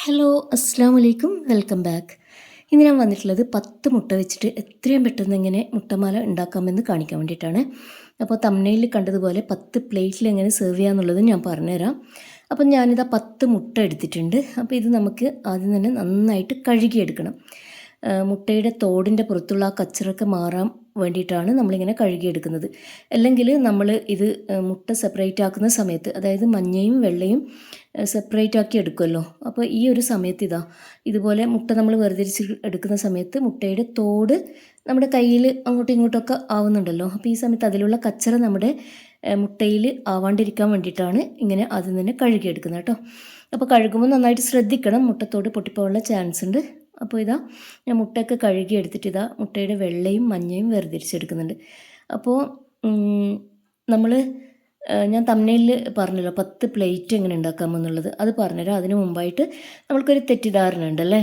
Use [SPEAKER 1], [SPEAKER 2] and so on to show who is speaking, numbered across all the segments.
[SPEAKER 1] Hello അസ്സാം വലൈക്കും welcome back ഇന്ന് ഞാൻ വന്നിട്ടുള്ളത് പത്ത് മുട്ട വെച്ചിട്ട് എത്രയും പെട്ടെന്ന് എങ്ങനെ മുട്ടമാല ഉണ്ടാക്കാമെന്ന് കാണിക്കാൻ വേണ്ടിയിട്ടാണ്. അപ്പോൾ തമ്മനയിൽ കണ്ടതുപോലെ പത്ത് പ്ലേറ്റിൽ എങ്ങനെ സെർവ് ചെയ്യാമെന്നുള്ളത് ഞാൻ പറഞ്ഞുതരാം. അപ്പം ഞാനിതാ പത്ത് മുട്ട എടുത്തിട്ടുണ്ട്. അപ്പോൾ ഇത് നമുക്ക് ആദ്യം തന്നെ നന്നായിട്ട് കഴുകിയെടുക്കണം. മുട്ടയുടെ തോടിന്റെ പുറത്തുള്ള ആ കച്ചറൊക്കെ മാറാൻ വേണ്ടിയിട്ടാണ് നമ്മളിങ്ങനെ കഴുകിയെടുക്കുന്നത്. അല്ലെങ്കിൽ നമ്മൾ ഇത് മുട്ട സെപ്പറേറ്റ് ആക്കുന്ന സമയത്ത് അതായത് മഞ്ഞയും വെള്ളയും സെപ്പറേറ്റ് ആക്കി എടുക്കുമല്ലോ അപ്പോൾ ഈ ഒരു സമയത്ത് ഇതാ ഇതുപോലെ മുട്ട നമ്മൾ വേർതിരിച്ച് എടുക്കുന്ന സമയത്ത് മുട്ടയുടെ തോട് നമ്മുടെ കയ്യിൽ അങ്ങോട്ടും ഇങ്ങോട്ടൊക്കെ ആവുന്നുണ്ടല്ലോ. അപ്പോൾ ഈ സമയത്ത് അതിലുള്ള കച്ചറ നമ്മുടെ മുട്ടയിൽ ആവാണ്ടിരിക്കാൻ വേണ്ടിയിട്ടാണ് ഇങ്ങനെ അതിൽ നിന്ന് കഴുകിയെടുക്കുന്നത് കേട്ടോ. അപ്പോൾ കഴുകുമ്പോൾ നന്നായിട്ട് ശ്രദ്ധിക്കണം. മുട്ടത്തോട് പൊട്ടിപ്പോകാനുള്ള ചാൻസ് ഉണ്ട്. അപ്പോൾ ഇതാ ഞാൻ മുട്ടയൊക്കെ കഴുകി എടുത്തിട്ട് ഇതാ മുട്ടയുടെ വെള്ളയും മഞ്ഞയും വേർതിരിച്ചെടുക്കുന്നുണ്ട്. അപ്പോൾ നമ്മൾ ഞാൻ തമ്മിൽ പറഞ്ഞല്ലോ പത്ത് പ്ലേറ്റ് എങ്ങനെ ഉണ്ടാക്കാമെന്നുള്ളത് അത് പറഞ്ഞുതരാം. അതിന് മുമ്പായിട്ട് നമ്മൾക്കൊരു തെറ്റിദ്ധാരണ ഉണ്ടല്ലേ?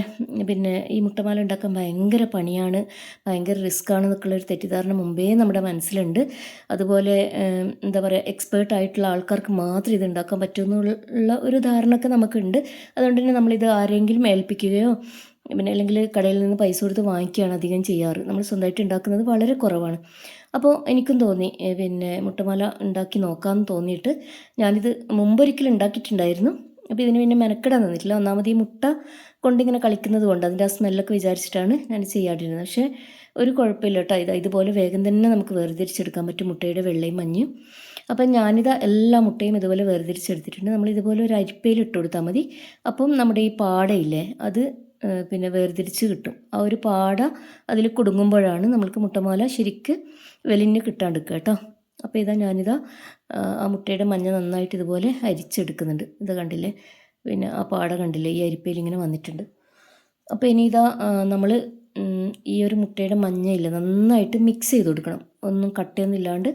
[SPEAKER 1] പിന്നെ ഈ മുട്ടമാല ഉണ്ടാക്കാൻ ഭയങ്കര പണിയാണ് ഭയങ്കര റിസ്ക് ആണ് ഒരു തെറ്റിദ്ധാരണ മുമ്പേ നമ്മുടെ മനസ്സിലുണ്ട്. അതുപോലെ എന്താ പറയുക എക്സ്പേർട്ട് ആയിട്ടുള്ള ആൾക്കാർക്ക് മാത്രം ഇത് ഉണ്ടാക്കാൻ പറ്റുമെന്നുള്ള ഒരു ധാരണയൊക്കെ നമുക്കുണ്ട്. അതുകൊണ്ട് തന്നെ നമ്മളിത് ആരെങ്കിലും ഏൽപ്പിക്കുകയോ പിന്നെ അല്ലെങ്കിൽ കടയിൽ നിന്ന് പൈസ കൊടുത്ത് വാങ്ങിക്കുകയാണ് അധികം ചെയ്യാറ്. നമ്മൾ സ്വന്തമായിട്ട് ഉണ്ടാക്കുന്നത് വളരെ കുറവാണ്. അപ്പോൾ എനിക്കും തോന്നി പിന്നെ മുട്ടമാല ഉണ്ടാക്കി നോക്കാമെന്ന് തോന്നിയിട്ട് ഞാനിത് മുമ്പൊരിക്കലും ഉണ്ടാക്കിയിട്ടുണ്ടായിരുന്നു. അപ്പോൾ ഇതിന് പിന്നെ മെനക്കെടാൻ തന്നിട്ടില്ല ഒന്നാമത് ഈ മുട്ട കൊണ്ടിങ്ങനെ കളിക്കുന്നത് കൊണ്ട് അതിന്റെ ആ സ്മെല്ലൊക്കെ വിചാരിച്ചിട്ടാണ് ഞാൻ ചെയ്യാണ്ടിരുന്നത്. പക്ഷേ ഒരു കുഴപ്പമില്ല കേട്ടോ. ഇത് ഇതുപോലെ വേഗം തന്നെ നമുക്ക് വേർതിരിച്ചെടുക്കാൻ പറ്റും മുട്ടയുടെ വെള്ളയും മഞ്ഞയും അപ്പം ഞാനിത് എല്ലാ മുട്ടയും ഇതുപോലെ വേർതിരിച്ചെടുത്തിട്ടുണ്ട്. നമ്മൾ ഇതുപോലെ ഒരു അരിപ്പയിൽ ഇട്ട് കൊടുത്താൽ മതി. അപ്പം നമ്മുടെ ഈ പാടയില്ലേ അത് പിന്നെ വേർതിരിച്ച് കിട്ടും. ആ ഒരു പാട അതിൽ കുടുങ്ങുമ്പോഴാണ് നമ്മൾക്ക് മുട്ടമാല ശരിക്ക് വെലിഞ്ഞ് കിട്ടാണ്ടിരിക്കുക കേട്ടോ. അപ്പോൾ ഇതാ ഞാനിതാ ആ, മുട്ടയുടെ മഞ്ഞ നന്നായിട്ട് ഇതുപോലെ അരിച്ചെടുക്കുന്നുണ്ട്. ഇത് കണ്ടില്ലേ? പിന്നെ ആ പാട കണ്ടില്ലേ? ഈ അരിപ്പയിൽ ഇങ്ങനെ വന്നിട്ടുണ്ട്. അപ്പോൾ ഇനി ഇതാ നമ്മൾ ഈ ഒരു മുട്ടയുടെ മഞ്ഞയില്ല നന്നായിട്ട് മിക്സ് ചെയ്ത് കൊടുക്കണം. ഒന്നും കട്ടയൊന്നും ഇല്ലാണ്ട്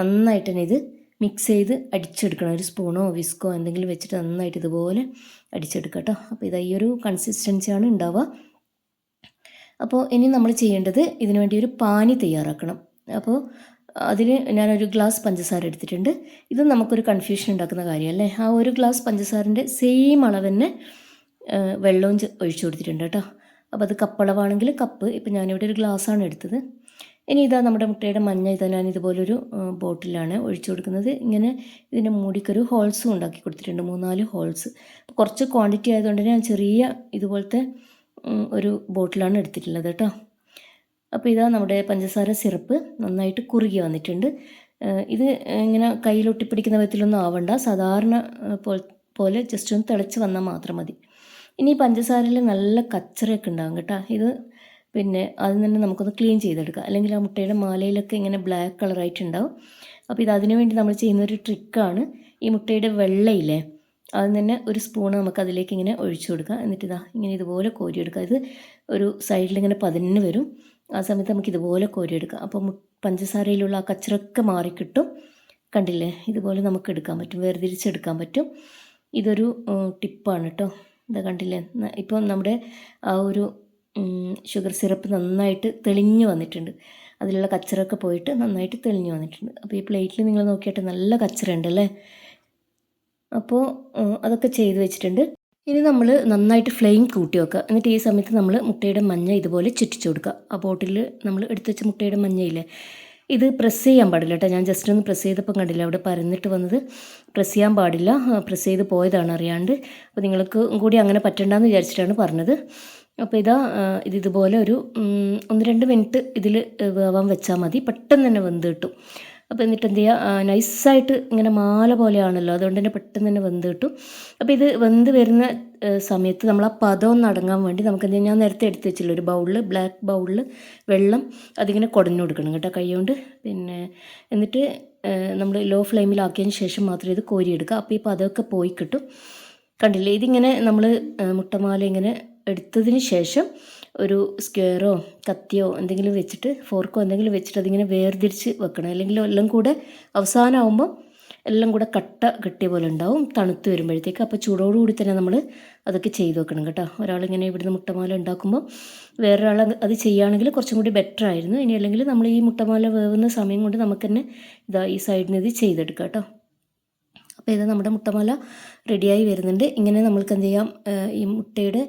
[SPEAKER 1] നന്നായിട്ട് തന്നെ ഇത് മിക്സ് ചെയ്ത് അടിച്ചെടുക്കണം. ഒരു സ്പൂണോ വിസ്കോ എന്തെങ്കിലും വെച്ചിട്ട് നന്നായിട്ട് ഇതുപോലെ അടിച്ചെടുക്കുക കേട്ടോ അപ്പോൾ ഇതായി ഒരു കൺസിസ്റ്റൻസിയാണ് ഉണ്ടാവുക. അപ്പോൾ ഇനി നമ്മൾ ചെയ്യേണ്ടത് ഇതിനു വേണ്ടി ഒരു പാനി തയ്യാറാക്കണം. അപ്പോൾ അതിൽ ഞാനൊരു ഗ്ലാസ് പഞ്ചസാര എടുത്തിട്ടുണ്ട്. ഇത് നമുക്കൊരു കൺഫ്യൂഷൻ ഉണ്ടാക്കുന്ന കാര്യമല്ലേ? ആ ഒരു ഗ്ലാസ് പഞ്ചസാരന്റെ സെയിം അളവ് തന്നെ വെള്ളവും ഒഴിച്ചു കൊടുത്തിട്ടുണ്ട് കേട്ടോ. അപ്പോൾ അത് കപ്പളവാണെങ്കിൽ കപ്പ്. ഇപ്പോൾ ഞാനിവിടെ ഒരു ഗ്ലാസ്സാണ് എടുത്തത്. ഇനി ഇതാ നമ്മുടെ മുട്ടയുടെ മഞ്ഞ ഇതാ ഞാൻ ഇതുപോലൊരു ബോട്ടിലാണ് ഒഴിച്ചു കൊടുക്കുന്നത്. ഇങ്ങനെ ഇതിന്റെ മൂടിക്കൊരു ഹോൾസും ഉണ്ടാക്കി കൊടുത്തിട്ടുണ്ട് മൂന്നാൽ ഹോൾസ്. കുറച്ച് ക്വാണ്ടിറ്റി ആയതുകൊണ്ട് ഞാൻ ചെറിയ ഇതുപോലത്തെ ഒരു ബോട്ടിലാണ് എടുത്തിട്ടുള്ളത് കേട്ടോ. അപ്പോൾ ഇതാ നമ്മുടെ പഞ്ചസാര സിറപ്പ് നന്നായിട്ട് കുറുകി വന്നിട്ടുണ്ട്. ഇത് ഇങ്ങനെ കയ്യിലൊട്ടിപ്പിടിക്കുന്ന വിധത്തിലൊന്നും ആവണ്ട. സാധാരണ പോലെ ജസ്റ്റ് ഒന്ന് തിളച്ച് വന്നാൽ മാത്രം മതി. ഇനി പഞ്ചസാരയിൽ നല്ല കച്ചറയൊക്കെ ഉണ്ടാകും കേട്ടോ. ഇത് പിന്നെ അതിൽ തന്നെ നമുക്കൊന്ന് ക്ലീൻ ചെയ്തെടുക്കാം. അല്ലെങ്കിൽ ആ മുട്ടയുടെ മാലയിലൊക്കെ ഇങ്ങനെ ബ്ലാക്ക് കളറായിട്ടുണ്ടാവും അപ്പോൾ ഇത് അതിനു വേണ്ടി നമ്മൾ ചെയ്യുന്ന ഒരു ട്രിക്കാണ് ഈ മുട്ടയുടെ വെള്ളയില്ലേ? അതിൽ തന്നെ ഒരു സ്പൂൺ നമുക്ക് അതിലേക്ക് ഇങ്ങനെ ഒഴിച്ചു കൊടുക്കാം. എന്നിട്ട് ഇതാ ഇങ്ങനെ ഇതുപോലെ കോരിയെടുക്കാം. ഇത് ഒരു സൈഡിൽ ഇങ്ങനെ പതിന് വരും. ആ സമയത്ത് നമുക്ക് ഇതുപോലെ കോരിയെടുക്കാം. അപ്പോൾ പഞ്ചസാരയിലുള്ള ആ കച്ചറൊക്കെ മാറിക്കിട്ടും കണ്ടില്ലേ? ഇതുപോലെ നമുക്ക് എടുക്കാൻ പറ്റും. വേർതിരിച്ചെടുക്കാൻ പറ്റും. ഇതൊരു ടിപ്പാണ് കേട്ടോ ഇതാ കണ്ടില്ലേ? ഇപ്പം നമ്മുടെ ആ ഒരു ഷുഗർ സിറപ്പ് നന്നായിട്ട് തെളിഞ്ഞു വന്നിട്ടുണ്ട്. അതിലുള്ള കച്ചറൊക്കെ പോയിട്ട് നന്നായിട്ട് തെളിഞ്ഞു വന്നിട്ടുണ്ട്. അപ്പോൾ ഈ പ്ലേറ്റിൽ നിങ്ങൾ നോക്കിയിട്ട് നല്ല കച്ചറ ഉണ്ടല്ലേ അപ്പോൾ അതൊക്കെ ചെയ്ത് വെച്ചിട്ടുണ്ട്. ഇനി നമ്മൾ നന്നായിട്ട് ഫ്ലെയിം കൂട്ടി വെക്കുക. എന്നിട്ട് ഈ സമയത്ത് നമ്മൾ മുട്ടയുടെ മഞ്ഞ ഇതുപോലെ ചുറ്റിച്ചു കൊടുക്കുക. ആ ബോട്ടിൽ നമ്മൾ എടുത്തു വെച്ച മുട്ടയുടെ മഞ്ഞയില്ലേ? ഇത് പ്രസ് ചെയ്യാൻ പാടില്ല കേട്ടോ. ഞാൻ ജസ്റ്റ് ഒന്ന് പ്രസ് ചെയ്തപ്പം കണ്ടില്ല അവിടെ പരന്നിട്ട് വന്നത് പ്രസ് ചെയ്യാൻ പാടില്ല. പ്രസ് ചെയ്ത് പോയതാണ് അറിയാണ്ട്. അപ്പോൾ നിങ്ങൾക്ക് കൂടി അങ്ങനെ പറ്റണ്ടെന്ന് വിചാരിച്ചിട്ടാണ് പറഞ്ഞത്. അപ്പോൾ ഇതാ ഇത് ഇതുപോലെ ഒരു ഒന്ന് രണ്ട് മിനിറ്റ് ഇതിൽ വേവാൻ വെച്ചാൽ മതി. പെട്ടെന്ന് തന്നെ വെന്ത് കിട്ടും. അപ്പോൾ എന്നിട്ട് എന്ത് ചെയ്യുക നൈസായിട്ട് ഇങ്ങനെ മാല പോലെയാണല്ലോ അതുകൊണ്ട് തന്നെ പെട്ടെന്ന് തന്നെ വെന്ത് കിട്ടും. അപ്പോൾ ഇത് വെന്ത് വരുന്ന സമയത്ത് നമ്മൾ ആ പദം ഒന്ന് അടങ്ങാൻ വേണ്ടി നമുക്ക് എന്ത് ഞാൻ നേരത്തെ എടുത്ത് വെച്ചില്ല ഒരു ബൗളിൽ ബ്ലാക്ക് ബൗളിൽ വെള്ളം അതിങ്ങനെ കുടഞ്ഞു കൊടുക്കണം കേട്ടോ കൈ കൊണ്ട്. പിന്നെ എന്നിട്ട് നമ്മൾ ലോ ഫ്ലെയിമിലാക്കിയതിന് ശേഷം മാത്രമേ ഇത് കോരിയെടുക്കുക അപ്പോൾ ഈ പദമൊക്കെ പോയി കിട്ടും. കണ്ടില്ലേ ഇതിങ്ങനെ നമ്മൾ മുട്ടമാല ഇങ്ങനെ എടുത്തതിന് ശേഷം ഒരു സ്ക്വയറോ കത്തിയോ എന്തെങ്കിലും വെച്ചിട്ട് ഫോർക്കോ എന്തെങ്കിലും വെച്ചിട്ട് അതിങ്ങനെ വേർതിരിച്ച് വെക്കണം. അല്ലെങ്കിൽ എല്ലാം കൂടെ അവസാനമാകുമ്പോൾ എല്ലാം കൂടെ കട്ട കെട്ടിയ പോലെ ഉണ്ടാവും തണുത്ത് വരുമ്പോഴത്തേക്ക്. അപ്പോൾ ചൂടോടുകൂടി തന്നെ നമ്മൾ അതൊക്കെ ചെയ്ത് വെക്കണം കേട്ടോ. ഒരാളിങ്ങനെ ഇവിടുന്ന് മുട്ടമാല ഉണ്ടാക്കുമ്പോൾ വേറൊരാൾ അത് ചെയ്യുകയാണെങ്കിൽ കുറച്ചും കൂടി ബെറ്റർ ആയിരുന്നു. ഇനി അല്ലെങ്കിൽ നമ്മൾ ഈ മുട്ടമാല വേവുന്ന സമയം കൊണ്ട് നമുക്ക് തന്നെ ഇതാ ഈ സൈഡിൽ നിന്ന് ഇത് ചെയ്തെടുക്കാം കേട്ടോ. അപ്പോൾ ഇത് നമ്മുടെ മുട്ടമാല റെഡിയായി വരുന്നുണ്ട്. ഇങ്ങനെ നമ്മൾക്ക് എന്ത് ചെയ്യാം? ഈ മുട്ടയുടെ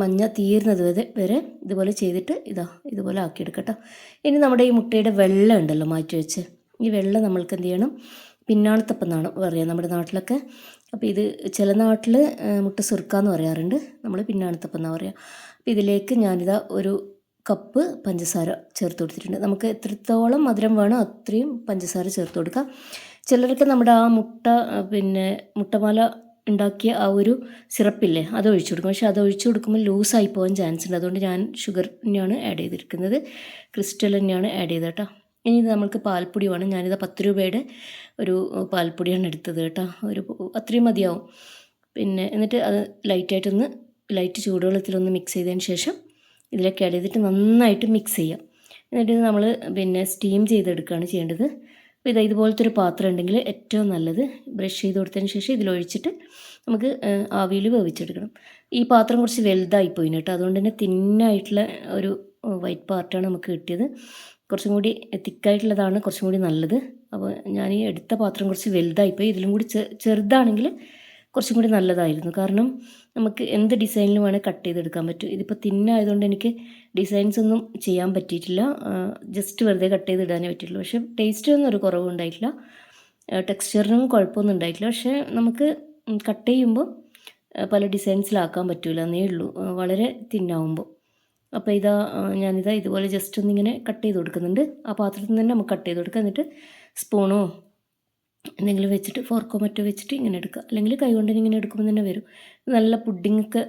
[SPEAKER 1] മഞ്ഞ തീരുന്നത് വരെ വരെ ഇതുപോലെ ചെയ്തിട്ട് ഇതാ ഇതുപോലെ ആക്കിയെടുക്കട്ടോ. ഇനി നമ്മുടെ ഈ മുട്ടയുടെ വെള്ളം ഉണ്ടല്ലോ മാറ്റി വെച്ച്. ഈ വെള്ളം നമ്മൾക്ക് എന്ത് ചെയ്യണം? പിന്നാളത്തപ്പം എന്നാണ് പറയുക നമ്മുടെ നാട്ടിലൊക്കെ. അപ്പോൾ ഇത് ചില നാട്ടിൽ മുട്ട സുർക്കാന്ന് പറയാറുണ്ട്. നമ്മൾ പിന്നാണത്തപ്പം എന്നാണ് പറയുക അപ്പോൾ ഇതിലേക്ക് ഞാനിതാ ഒരു കപ്പ് പഞ്ചസാര ചേർത്ത് കൊടുത്തിട്ടുണ്ട്. നമുക്ക് എത്രത്തോളം മധുരം വേണോ അത്രയും പഞ്ചസാര ചേർത്ത് കൊടുക്കാം. ചിലർക്ക് നമ്മുടെ ആ മുട്ട പിന്നെ മുട്ടമാല ഉണ്ടാക്കിയ ആ ഒരു സിറപ്പില്ലേ അത് ഒഴിച്ചു കൊടുക്കും. പക്ഷേ അത് ഒഴിച്ചു കൊടുക്കുമ്പോൾ ലൂസായി പോകാൻ ചാൻസ് ഉണ്ട്. അതുകൊണ്ട് ഞാൻ ഷുഗർ തന്നെയാണ് ആഡ് ചെയ്തിരിക്കുന്നത്. ക്രിസ്റ്റൽ തന്നെയാണ് ആഡ് ചെയ്തത് കേട്ടോ. ഇനി ഇത് നമുക്ക് പാൽപ്പൊടി വേണം ഞാനിത് പത്ത് രൂപയുടെ ഒരു പാൽപ്പൊടിയാണ് എടുത്തത് കേട്ടോ. ഒരു അത്രയും മതിയാവും. പിന്നെ എന്നിട്ട് അത് ലൈറ്റായിട്ടൊന്ന് ലൈറ്റ് ചൂടുവെള്ളത്തിലൊന്ന് മിക്സ് ചെയ്തതിന് ശേഷം ഇതിലേക്ക് ആഡ് ചെയ്തിട്ട് നന്നായിട്ട് മിക്സ് ചെയ്യാം. എന്നിട്ട് നമ്മൾ പിന്നെ സ്റ്റീം ചെയ്തെടുക്കുകയാണ് ചെയ്യേണ്ടത്. അപ്പോൾ ഇത് ഇതുപോലത്തെ ഒരു പാത്രം ഉണ്ടെങ്കിൽ ഏറ്റവും നല്ലത് ബ്രഷ് ചെയ്ത് കൊടുത്തതിന് ശേഷം ഇതിലൊഴിച്ചിട്ട് നമുക്ക് ആവിയിൽ വേവിച്ചെടുക്കണം. ഈ പാത്രം കുറച്ച് വലുതായി പോയിന് കേട്ടോ. അതുകൊണ്ട് തന്നെ തിന്നായിട്ടുള്ള ഒരു വൈറ്റ് പാർട്ടാണ് നമുക്ക് കിട്ടിയത്. കുറച്ചും കൂടി തിക്കായിട്ടുള്ളതാണ് കുറച്ചും കൂടി നല്ലത്. അപ്പോൾ ഞാൻ ഈ എടുത്ത പാത്രം കുറച്ച് വലുതായിപ്പോയി. ഇതിലും കൂടി ചെറുതാണെങ്കിൽ കുറച്ചും കൂടി നല്ലതായിരുന്നു. കാരണം നമുക്ക് എന്ത് ഡിസൈനിലും വേണേൽ കട്ട് ചെയ്തെടുക്കാൻ പറ്റും. ഇതിപ്പോൾ തിന്നായതുകൊണ്ട് എനിക്ക് ഡിസൈൻസ് ഒന്നും ചെയ്യാൻ പറ്റിയിട്ടില്ല. ജസ്റ്റ് വെറുതെ കട്ട് ചെയ്തിടാനേ പറ്റിയിട്ടുള്ളൂ. പക്ഷേ ടേസ്റ്റിനൊന്നും ഒരു കുറവും ഉണ്ടായിട്ടില്ല. ടെക്സ്ചറിനും കുഴപ്പമൊന്നും ഉണ്ടായിട്ടില്ല. പക്ഷേ നമുക്ക് കട്ട് ചെയ്യുമ്പോൾ പല ഡിസൈൻസിലാക്കാൻ പറ്റില്ല എന്നേ ഉള്ളൂ വളരെ തിന്നാവുമ്പോൾ. അപ്പോൾ ഇതാ ഞാനിതാ ഇതുപോലെ ജസ്റ്റ് ഒന്നിങ്ങനെ കട്ട് ചെയ്ത് കൊടുക്കുന്നുണ്ട്. ആ പാത്രത്തിൽ നിന്ന് തന്നെ നമുക്ക് കട്ട് ചെയ്ത് കൊടുക്കുക എന്നിട്ട് സ്പൂണോ എന്തെങ്കിലും വെച്ചിട്ട് ഫോർക്കോ മറ്റോ വെച്ചിട്ട് ഇങ്ങനെ എടുക്കുക. അല്ലെങ്കിൽ കൈ കൊണ്ട് ഇങ്ങനെ എടുക്കുമ്പോൾ തന്നെ വരും. നല്ല പുഡിങ്ങൊക്കെ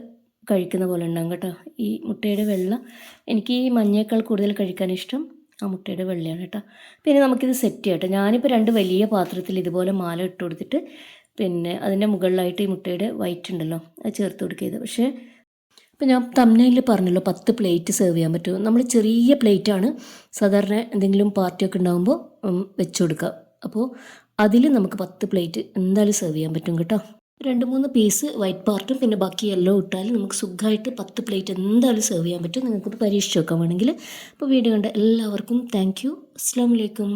[SPEAKER 1] കഴിക്കുന്ന പോലെ ഉണ്ടാകും കേട്ടോ. ഈ മുട്ടയുടെ വെള്ള എനിക്ക് ഈ മഞ്ഞയേക്കാൾ കൂടുതൽ കഴിക്കാൻ ഇഷ്ടം ആ മുട്ടയുടെ വെള്ളയാണ് കേട്ടോ. പിന്നെ നമുക്കിത് സെറ്റ് ചെയ്യട്ടോ ഞാനിപ്പോൾ രണ്ട് വലിയ പാത്രത്തിൽ ഇതുപോലെ മാല ഇട്ട് കൊടുത്തിട്ട് പിന്നെ അതിന്റെ മുകളിലായിട്ട് ഈ മുട്ടയുടെ വൈറ്റ് ഉണ്ടല്ലോ അത് ചേർത്ത് കൊടുക്കുക ചെയ്ത് പക്ഷേ ഇപ്പം ഞാൻ തമ്മിൽ പറഞ്ഞല്ലോ പത്ത് പ്ലേറ്റ് സെർവ് ചെയ്യാൻ പറ്റും നമ്മൾ ചെറിയ പ്ലേറ്റാണ് സാധാരണ എന്തെങ്കിലും പാർട്ടിയൊക്കെ ഉണ്ടാകുമ്പോൾ വെച്ചു കൊടുക്കുക. അപ്പോൾ അതിൽ നമുക്ക് പത്ത് പ്ലേറ്റ് എന്തായാലും സെർവ് ചെയ്യാൻ പറ്റും കേട്ടോ. രണ്ട് മൂന്ന് പീസ് വൈറ്റ് പാർട്ടും പിന്നെ ബാക്കി യെല്ലോ ഇട്ടാൽ നമുക്ക് സുഖമായിട്ട് പത്ത് പ്ലേറ്റ് എന്തായാലും സെർവ് ചെയ്യാൻ പറ്റും. നിങ്ങൾക്കൊന്ന് പരീക്ഷിച്ച് നോക്കാൻ വേണമെങ്കിൽ. അപ്പോൾ വീഡിയോ കണ്ട എല്ലാവർക്കും താങ്ക് യു അസ്സാം വലൈക്കും